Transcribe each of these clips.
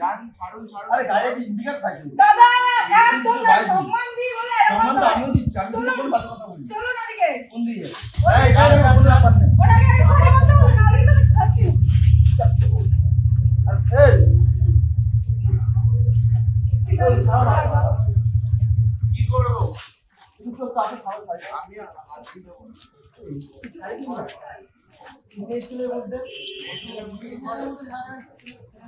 যান, ছাড়ুন, ছাড়ুন। আরে একটা ইন্ডিকেট থাকে দাদা, একদম না। সম্মান দিয়ে বলে সম্মান তো করে। আমিও দিচ্ছি আমি কিন্তু কোনো বাজে কথা বলি চলুন এদিকে। কোন দিকে এই গাড়ি কোনো ব্যাপার নেই ওনাকে আগে সরে বলতে নাহলে কিন্তু আমি ছাড়ছি না। আর এই এই না। কি করব? তুমি তো কাকে খাও খাই আমি দিয়ে দেবো না। না তুমি ছেলের মধ্যে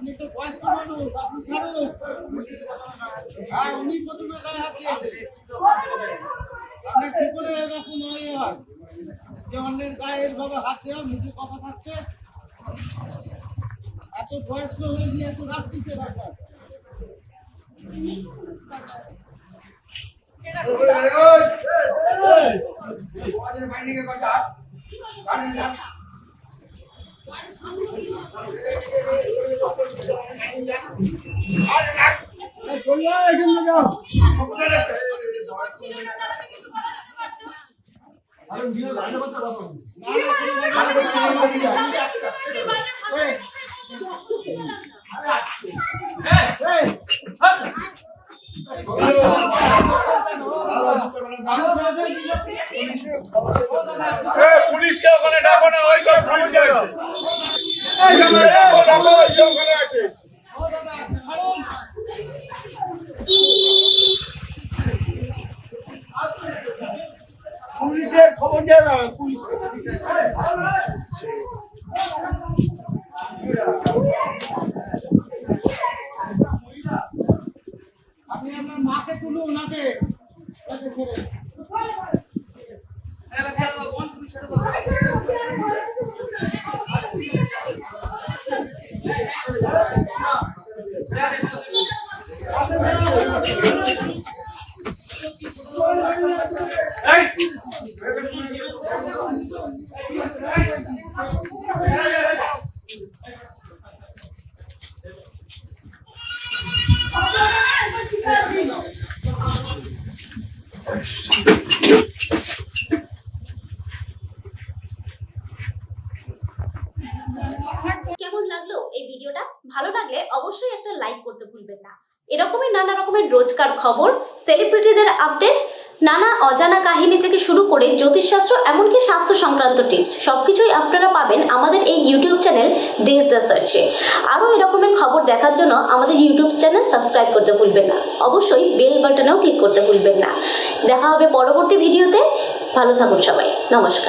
আপনি তো বয়স্ক মানুষ আপনি ছাড়ুন হ্যাঁ উনি প্রথমে গায়ে হাত দিয়েছে আপনার কি করে এরকম হয় হয় যে অন্যের গায়ে এরভাবে হাত দেওয়া মুখে কথা থাকতে এত বয়স্ক হয়ে গিয়ে এত রাগ কিসের আপনার আরে কথা না। পুলিশকে ওখানে ডাকো না ওই পুলিশ আছে ও দাদা, ছাড়ুন। পুলিশের খবর যায় না পুলিশ ভালো লাগলে অবশ্যই একটা লাইক করতে ভুলবেন না। এরকমই নানা রকমের রোজকার খবর সেলিব্রিটিদের আপডেট নানা অজানা কাহিনী থেকে শুরু করে জ্যোতিষশাস্ত্র, এমনকি স্বাস্থ্য সংক্রান্ত টিপস সব কিছুই আপনারা পাবেন আমাদের এই ইউটিউব চ্যানেল দেশ দ্য সার্চে আরও এরকমের খবর দেখার জন্য আমাদের ইউটিউব চ্যানেল সাবস্ক্রাইব করতে ভুলবেন না। অবশ্যই বেল বাটনেও ক্লিক করতে ভুলবেন না। দেখা হবে পরবর্তী ভিডিওতে ভালো থাকুন সবাই। নমস্কার।